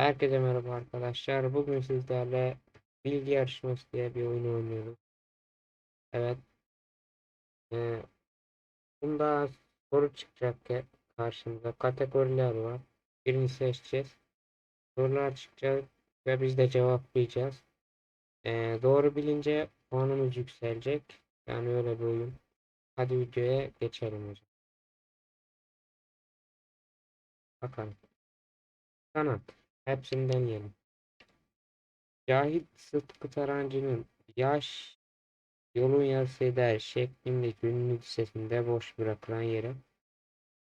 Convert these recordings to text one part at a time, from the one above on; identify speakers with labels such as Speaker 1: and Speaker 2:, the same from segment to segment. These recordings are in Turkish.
Speaker 1: Herkese merhaba arkadaşlar. Bugün sizlerle bilgi yarışması diye bir oyun oynuyoruz. Evet. Ee, bunda soru çıkacak karşımıza. Kategoriler var. Birini seçeceğiz. Sorular çıkacak ve biz de cevaplayacağız. Ee, doğru bilince puanımız yükselecek. Yani öyle bir oyun. Hadi videoya geçelim hocam. Bakalım. Sanat. Hepsinden yiyelim. Cahit Sıtkı Tarancı'nın yaş yolun yarısı eder şeklinde günlük sesinde boş bırakılan yere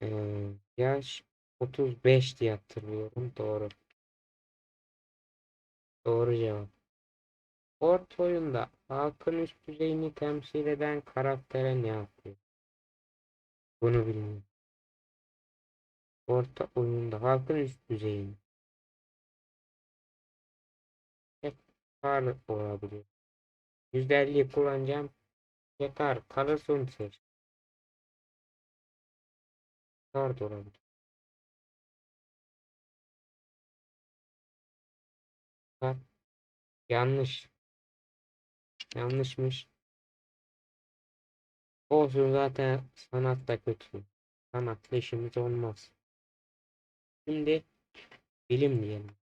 Speaker 1: eee, yaş 35 diye hatırlıyorum. Doğru. Doğru cevap. Orta oyunda halkın üst düzeyini temsil eden karaktere ne yapıyor? Bunu bilmiyorum. Orta oyunda halkın üst düzeyini. Kar olabilir. %50'yi kullanacağım. Yakar. Kalırsa onu seç. Kar da olabilir. Kar. Yanlış. Yanlışmış. Olsun zaten sanat da kötü. Sanatla işimiz olmaz. Şimdi bilim diyelim.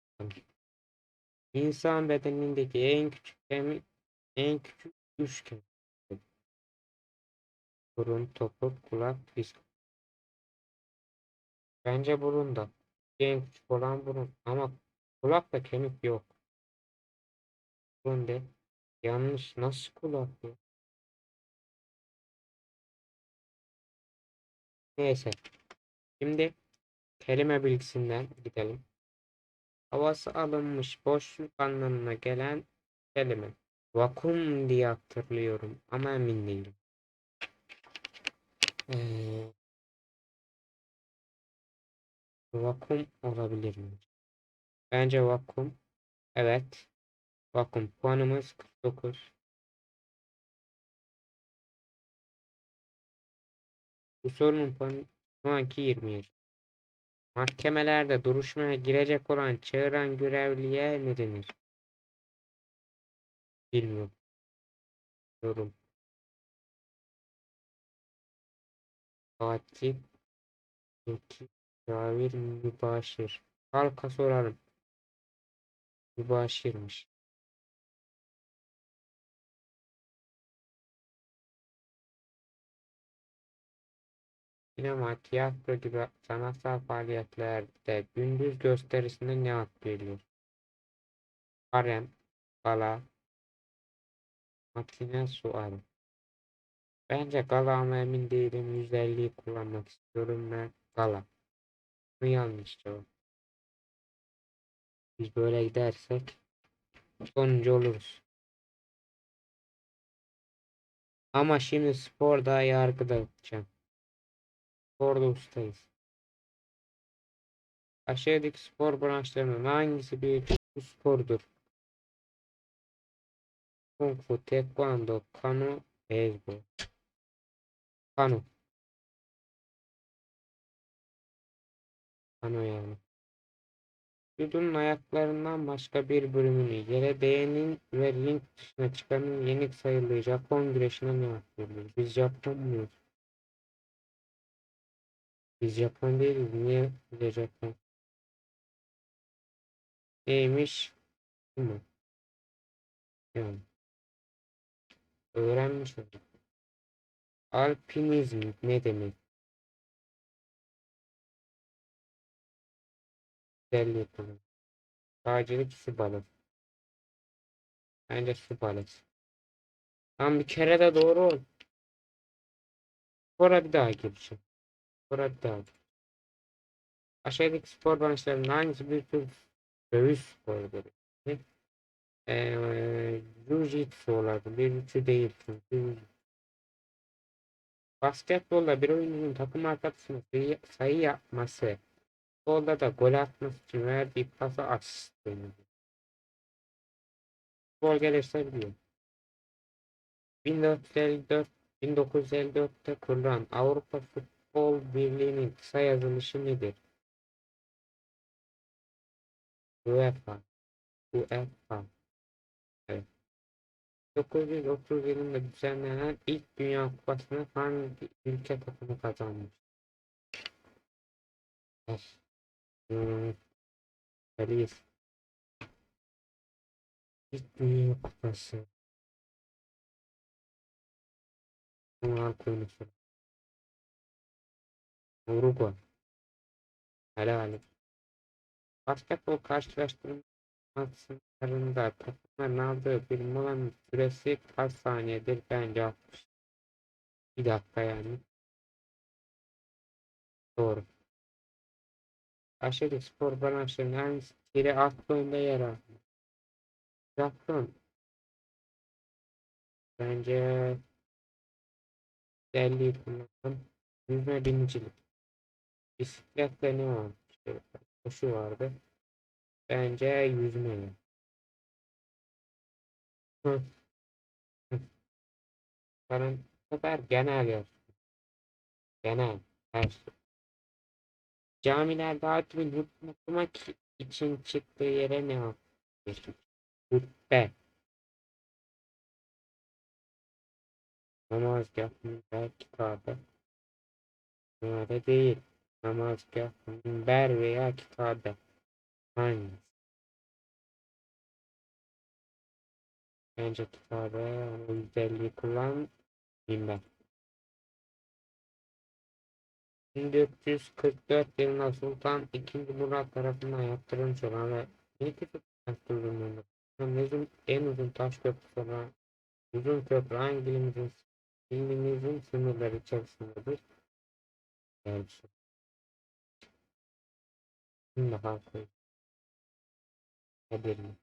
Speaker 1: İnsan bedenindeki en küçük kemik en küçük üç kemik. Burun, topuk, kulak, diz. Bence burun da. En küçük olan burun. Ama kulakta kemik yok. Burun de. Yanlış. Nasıl kulak yok? Neyse. Şimdi kelime bilgisinden gidelim. Havası alınmış boşluk anlamına gelen kelime. Vakum diye hatırlıyorum ama emin değilim. Ee, vakum olabilir mi? Bence vakum. Evet. Vakum. Puanımız 49. Bu sorunun puanı şu anki 27. Mahkemelerde duruşmaya girecek olan çağıran görevliye ne denir? Bilmiyorum. Yorum. Fatih Zeki Cavir Mübaşir. Halka sorarım. Mübaşirmiş. Sinema, tiyatro gibi sanatsal faaliyetlerde gündüz gösterisine ne ad verilir? Harem, gala, matine suarı. Bence gala ama emin değilim. %50'yi kullanmak istiyorum ve gala. Bu yanlış cevap. Biz böyle gidersek sonuncu oluruz. Ama şimdi sporda yargıda yapacağım. Sporda ustayız. Aşağıdaki spor branşlarının hangisi bir spordur? Kung Fu, Taekwondo, Kano, Beyzbol. Kano. Kano yani. Vücudun ayaklarından başka bir bölümünü yere değenin ve ring dışına çıkanın yenik sayıldığı Japon güreşine ne yapıyoruz? Biz Japon muyuz? Biz Japon değiliz. Niye bize Japon? Neymiş? Mu? Yani. Öğrenmiş olduk. Alpinizm ne demek? Güzel yapalım. Dağcılık su balık. Bence su balık. Tam bir kere de doğru ol. Sonra bir daha gireceğim. Daha. Aşağıdaki spor branşlarının hangisi bir tür dövüş sporudur? Eee Jiu-Jitsu olabilir. Üçü değil çünkü. Basketbolda bir oyuncunun takım arkadaşına sayı, sayı yapması, futbolda da gol atması için verdiği pası asist deniyor. Futbol gelirse biliyor. 1454 1954'te kurulan Avrupa Futbol Birliği'nin kısa yazılışı nedir? UEFA. UEFA. Evet. 930 yılında düzenlenen ilk Dünya Kupası'nı hangi ülke takımı kazanmış? Evet. Hmm. Paris. İlk Dünya Kupası. Bunlar konusu. Uruguay. Helal. Basketbol karşılaştırmasında takımların aldığı bir molanın süresi kaç saniyedir? Bence 60. Bir dakika yani. Doğru. Aşırı spor branşlarının hangisi tiri alt boyunda yer alır? Japon. Bence Delhi kullandım. Yüzme binicilik. Bisiklette ne vardı? İşte koşu vardı. Bence yüzme. Hı. Hı. Karın sefer genel yaz. Genel. Her şey. Camiler dağıtımın hükmü okumak için çıktığı yere ne yapmıştır? Hüppe. Namaz yapmayacak kitabı. Bunlar değil. Namazgah, minber veya kitabe. Hangisi? Bence kitabe ama %50'yi kullan. Minber. 1444 yılında Sultan II. Murat tarafından yaptırılmış olan ve Yeniçeri Sultanı'nın uzun, en uzun taş köprüsü olan uzun köprü hangi ilimizin, ilimizin sınırları içerisindedir? Evet. Şimdi daha koy. Edirne.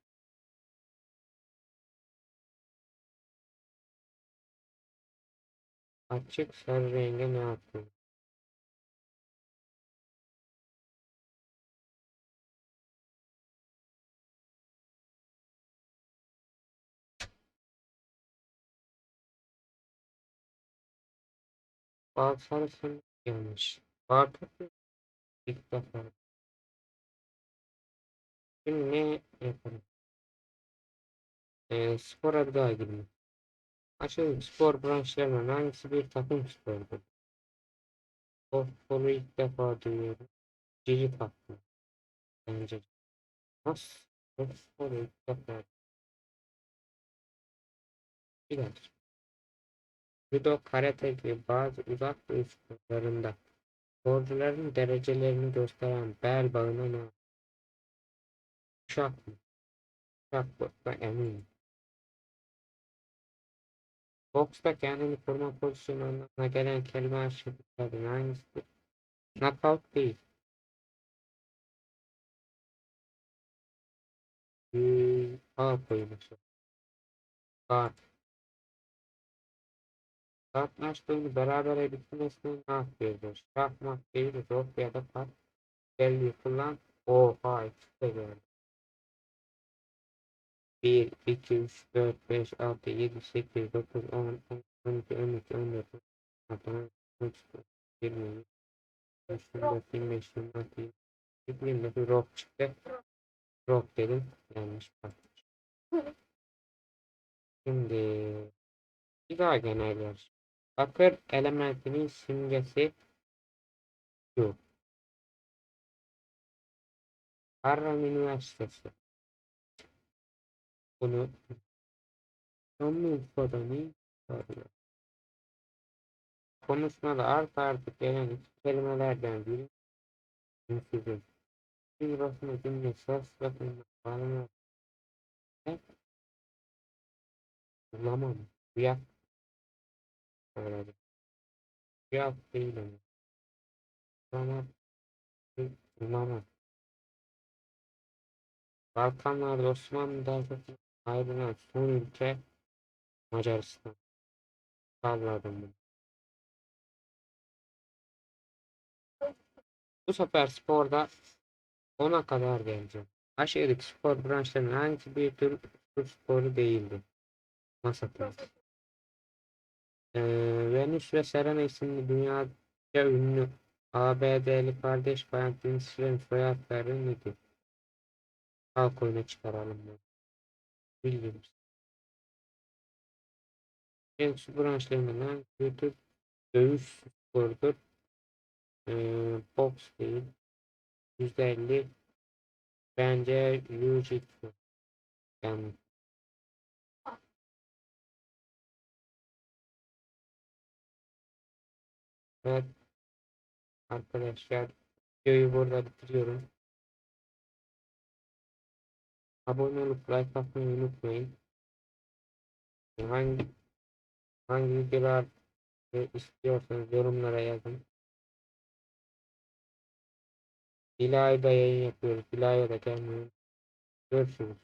Speaker 1: Açık sarı renge ne yapıyor? Bal sarısın yanlış. Bardak ilk defa. Şimdi ne yapalım? Ee, spora bir daha girelim. Aşağıdaki spor branşlarından hangisi bir takım sporudur? Futbolu ilk defa duyuyorum. Cici takım. Bence. Nasıl? Futbolu ilk defa. Bir dakika. Judo, karate gibi bazı uzak doğu sporlarında sporcuların derecelerini gösteren bel bağına ne? Uşak mı? Uşak boksa eminim. Boksta kendini koruma pozisyonu anlamına gelen kelime aşağıdakilerden hangisidir? Knockout değil. Ee, A koyması. Guard. Tartıştığını beraber bitirmesine ne yapıyoruz? Şahmat değil, zor ya da pat. Belli kullan. Oha işte geldi. 1, 2, 3, 4, 5, 6, 7, 8, 9, 10, 12, 13, 14, 16, 13, 20, 24, 25, 26, 29 rock çıktı. Rock dedim. Yanlış bak. Şimdi bir daha genel yarış. Bakır elementinin simgesi şu. Harran Üniversitesi. Bunu Şanlıurfa'da ne arıyor? Konuşmada art arda gelen kelimelerden biri ünsüzün. Bir basma cümle söz bakımına bağlanıyor. Ne? Bulamam. Uyak. Öğrendim. Uyak değil ama. Bulamam. Bulamam. Balkanlarda Osmanlı Devleti'ne ayrılan son ülke Macaristan. Salladım bunu. Bu sefer sporda 10'a kadar geleceğim. Aşağıdaki spor branşlarının hangisi bir tür su sporu değildi? Masa tenisi. Ee, Venüs ve Serena isimli dünyaca ünlü ABD'li kardeş bayan tenisçilerin soyadları nedir? halk oyuna çıkaralım. bunu. Bildiğimiz. En su branşlarından YouTube dövüş sporudur. Ee, box değil. %50 bence Jiu-Jitsu. Yani Evet arkadaşlar videoyu burada bitiriyorum. Abone olup like atmayı unutmayın. Hangi hangi videolar istiyorsanız yorumlara yazın. Bilay'da yayın yapıyoruz. Bilay'a da gelmeyin. Görüşürüz.